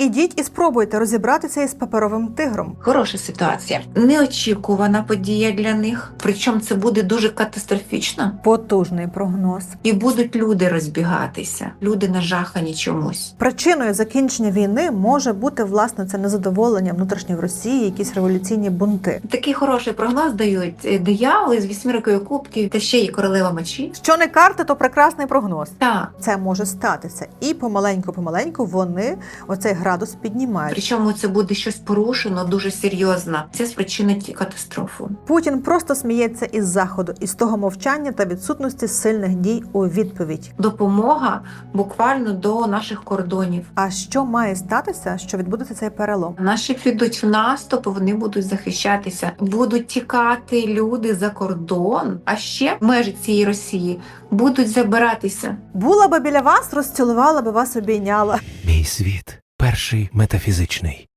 Ідіть і спробуйте розібратися із паперовим тигром. Хороша ситуація. Неочікувана подія для них. Причому це буде дуже катастрофічно. Потужний прогноз. І будуть люди розбігатися. Люди нажахані чомусь. Причиною закінчення війни може бути власне це незадоволення внутрішнє в Росії, якісь революційні бунти. Такий хороший прогноз дають е, дияволи з вісьміркою кубків та ще й королева мечі. Що не карти, то прекрасний прогноз. Так. Це може статися, і помаленьку-помаленьку вони оцей градус піднімають. Причому це буде щось порушено дуже серйозно. Це спричинить катастрофу. Путін просто сміється із заходу, із того мовчання та відсутності сильних дій у відповідь. Допомога буквально до наших кордонів. А що має статися, що відбудеться цей перелом? Наші підуть в наступ, вони будуть захищатися, будуть тікати люди за кордон, а ще межі цієї Росії будуть забиратися. Була би біля вас, розцілувала би вас, обійняла. Мій світ перший метафізичний.